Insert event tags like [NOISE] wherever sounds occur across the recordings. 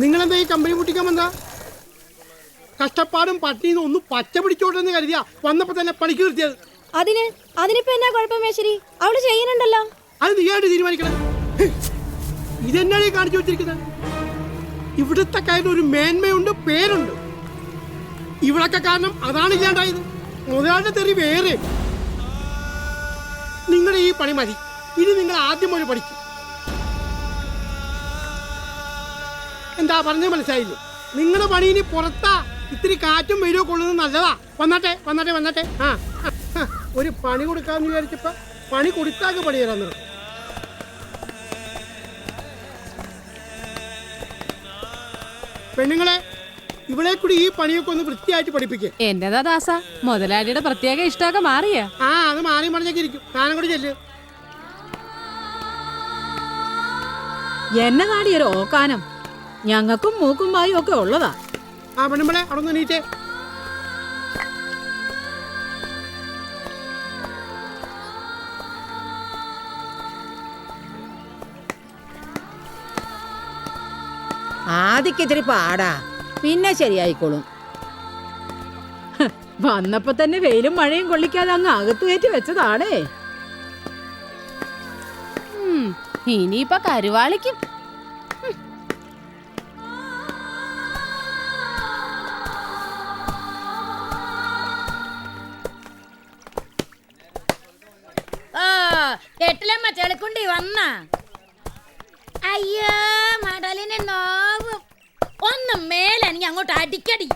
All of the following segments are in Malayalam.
നിങ്ങളെന്താ ഈ കമ്പനി പൊട്ടിക്കാൻ വന്നാ? കഷ്ടപ്പാടും നിന്ന് ഒന്നും പച്ച പിടിച്ചോട്ടെന്ന് കരുതിയ വന്നപ്പോ തന്നെ പണിക്ക് നിർത്തിയത്. അതിന് അതിനിപ്പോ എന്നാ കുഴപ്പം മേശരി? അവൾ ചെയ്യുന്നുണ്ടല്ലോ. അത് നീയായിട്ട് തീരുമാനിക്കണം. ഇതെന്നാണ് ഈ കാണിച്ചു വെച്ചിരിക്കുന്നത് ഇവിടുത്തെ കാര്യം ഒരു മേന്മയുണ്ട് പേരുണ്ട്. ഇവിടൊക്കെ കാരണം അതാണ് ഇല്ലാണ്ടായത്. മുതലാളിന്റെ തെറി വേറെ. നിങ്ങളുടെ ഈ പണി മതി. ഇനി നിങ്ങൾ ആദ്യം ഒരു പഠിക്കും എന്താ പറഞ്ഞ മനസ്സിലായില്ലേ? നിങ്ങളുടെ പണി ഇനി പുറത്താ. ഇത്തിരി കാറ്റും വെയിലോ കൊള്ളുന്നത് നല്ലതാ. വന്നാട്ടെ വന്നാട്ടെ വന്നാട്ടെ. ആ ഒരു പണി കൊടുക്കാന്ന് വിചാരിച്ചപ്പോ പണി കൊടുത്താക്ക് പണി തരാൻ പെണ്ണുങ്ങളെ ഇവിടെ കൂടി ഈ പണിയൊക്കെ ഒന്ന് വൃത്തിയായിട്ട് പഠിപ്പിക്കുക എന്റേതാ ദാസ. മുതലാളിയുടെ പ്രത്യേക ഇഷ്ടമൊക്കെ മാറിയ. ആ അത് മാറി മറിഞ്ഞൊക്കെ ഇരിക്കും. താനും കൂടി ചെല്ല്. എന്നതാടി ഒരു ഓക്കാനം. ഞങ്ങൾക്കും മൂക്കും വായും ഒക്കെ ഉള്ളതാ. ആ പെണ്ണുമ്പളെ അവിടെ നിന്ന് ഇത്തിരി പാടാ. പിന്നെ ശരിയായിക്കോളും. വന്നപ്പോ തന്നെ വെയിലും മഴയും കൊള്ളിക്കാതെ അങ്ങ് അകത്ത് കയറ്റി വെച്ചതാണേ. ഇനിയിപ്പൊ കരുവാളിക്കും. ചെളിക്കുണ്ടി വന്ന. അയ്യോ മടലിന് നോവും. ഒന്ന് മേലെ അങ്ങോട്ട് അടിക്കടി.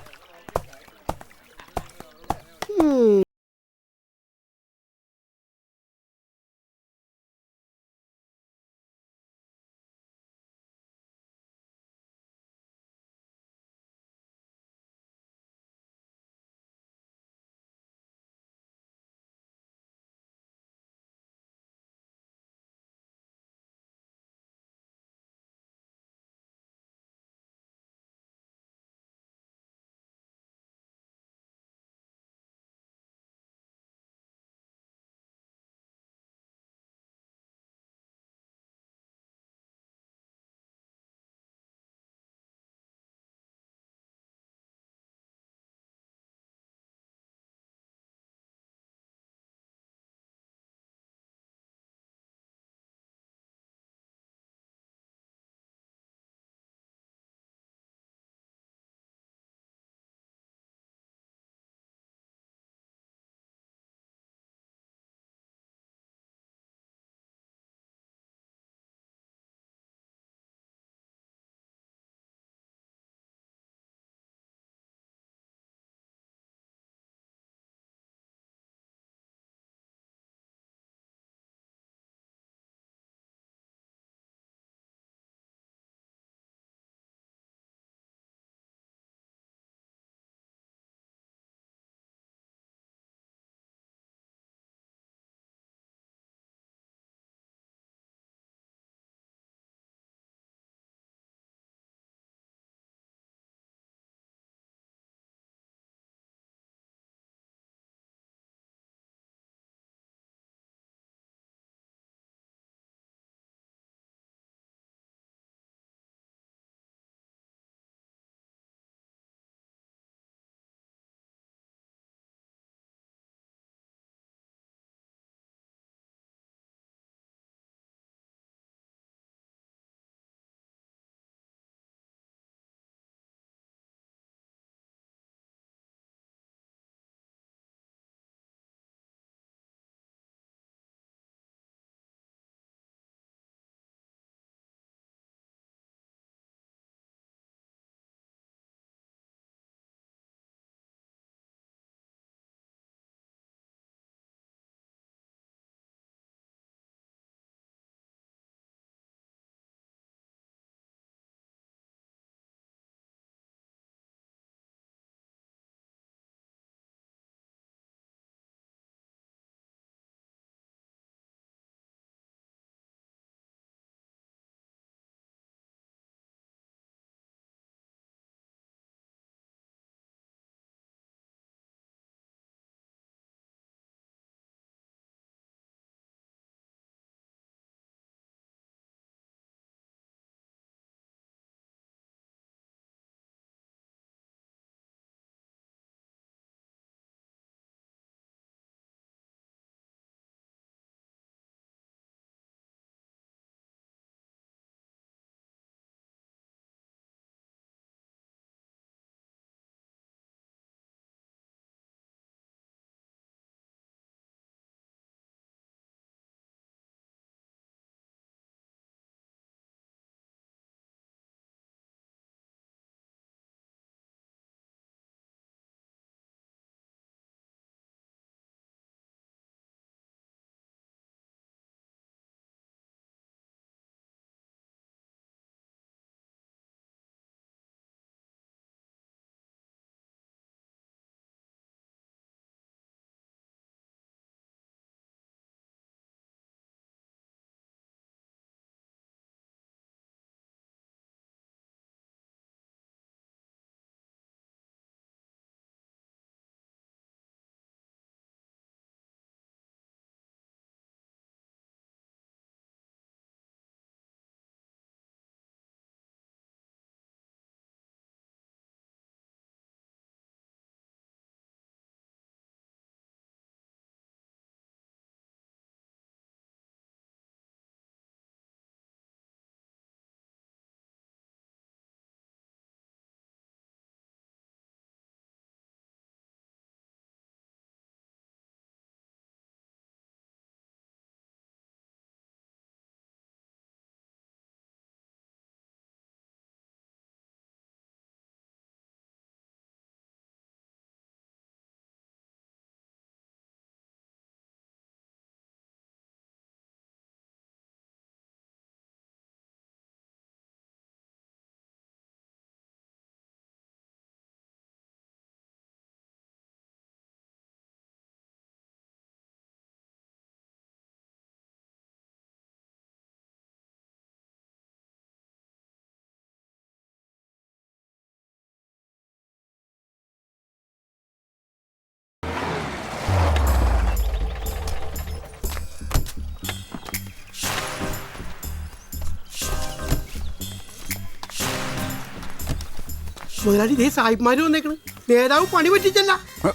മുതലാളി ഇതേ സാഹിബ്മാര് വന്നേക്കണ്. നേതാവ് പണി പറ്റിച്ചല്ല. ഹ,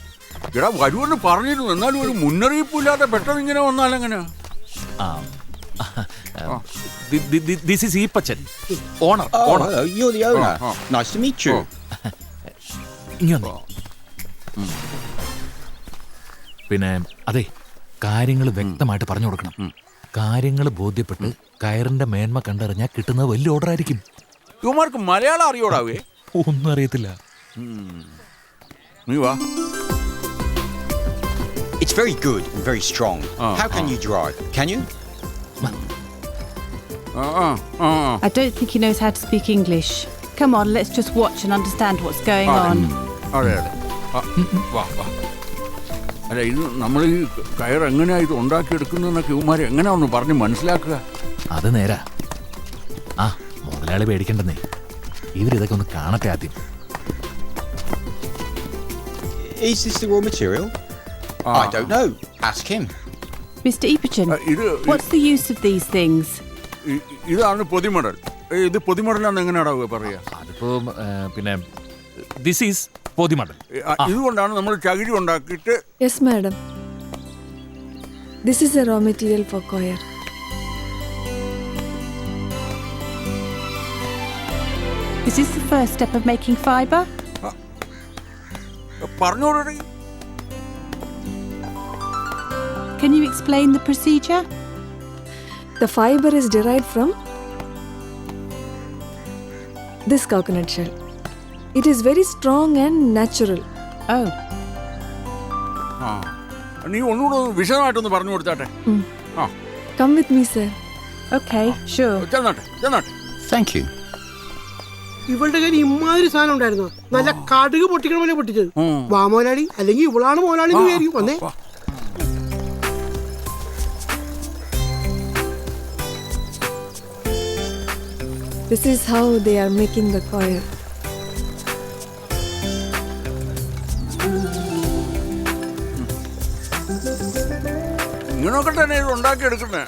എടാ വരുമെന്ന് പറഞ്ഞിരുന്നു. എന്നാലും ഒരു മുന്നറിയിപ്പില്ലാതെ പെട്ടെന്ന് ഇങ്ങനെ വന്നാലെങ്ങനെ this is Eappachan. Owner Oh, owner. hello, you're the owner. Nice to meet you. ഇങ്ങനെ പിന്നെ അതെ കാര്യങ്ങൾ വ്യക്തമായിട്ട് പറഞ്ഞു കൊടുക്കണം. കാര്യങ്ങൾ ബോധ്യപ്പെട്ട് കയറിന്റെ മേന്മ കണ്ടറിഞ്ഞാൽ കിട്ടുന്നത് വലിയ ഓർഡർ ആയിരിക്കും. ഇവന്മാർക്ക് മലയാളം അറിയോടാവേ? ഒന്നും അറിയത്തില്ല നീ വാ It's very good and very strong. Oh, How can oh. you drive? Can you? ആ ആ ആ ആ. I don't think he knows how to speak English. Come on, let's just watch and understand what's going അതെ. on. അതെ അതെ ആ, വാ വാ അല്ല ഇത് നമ്മൾ ഈ കയർ എങ്ങനെയാ ഇത് ഉണ്ടാക്കിയെടുക്കുന്നതെന്നൊക്കെ ഇവന്മാരെ എങ്ങനെയാ ഒന്ന് പറഞ്ഞ് മനസ്സിലാക്കുക അത് നേരാ ആ മുതലാളി പേടിക്കണ്ടെന്നേ ഇവരിതൊക്കെ ഒന്ന് കാണട്ടെ ആദ്യം. ഇതാണ് പൊതിമടൽ. ഇത് പൊതിമടലാന്ന് എങ്ങനെയാണോ പറയുക അതിപ്പോ പിന്നെ ദിസ് ഈസ് പൊതിമടൽ. ഇതുകൊണ്ടാണ് നമ്മൾ ചകിരി ഉണ്ടാക്കിയിട്ട് yes madam this is a raw material for coir Is this the first step of making fiber? പറഞ്ഞോടേ Can you explain the procedure? The fiber is derived from this coconut shell. It is very strong and natural. Oh, ആ നീ ഒന്നുകൂടെ ഒന്ന് വിശദമായിട്ടൊന്ന് പറഞ്ഞു കൊടുത്താട്ടെ ആ Come with me, sir. okay, sure. ചെന്നാട്ടെ ചെന്നാട്ടെ Thank you. ഇവളുടെ കയ്യിൽ ഇമ്മാതിരി സാധനം ഉണ്ടായിരുന്നു? നല്ല കടുക് പൊട്ടിക്കണ പോലെ പൊട്ടിച്ചത്. വാ മോലാളി അല്ലെങ്കിൽ ഇവളാണ് മോലാളി എന്ന് വിചാരിക്കും. വന്നേ. This is how they are making the choir. ഇങ്ങനൊക്കെ തന്നെ ഇത് ഉണ്ടാക്കിയെടുക്കുന്നേ.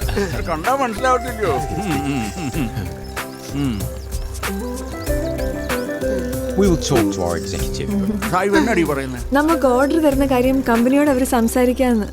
കണ്ടാ മനസ്സിലാവത്തില്ലയോ. We will talk to our executive. [LAUGHS] പറയുന്നത് നമുക്ക് ഓർഡർ തരുന്ന കാര്യം കമ്പനിയോട് അവർ സംസാരിക്കാന്ന്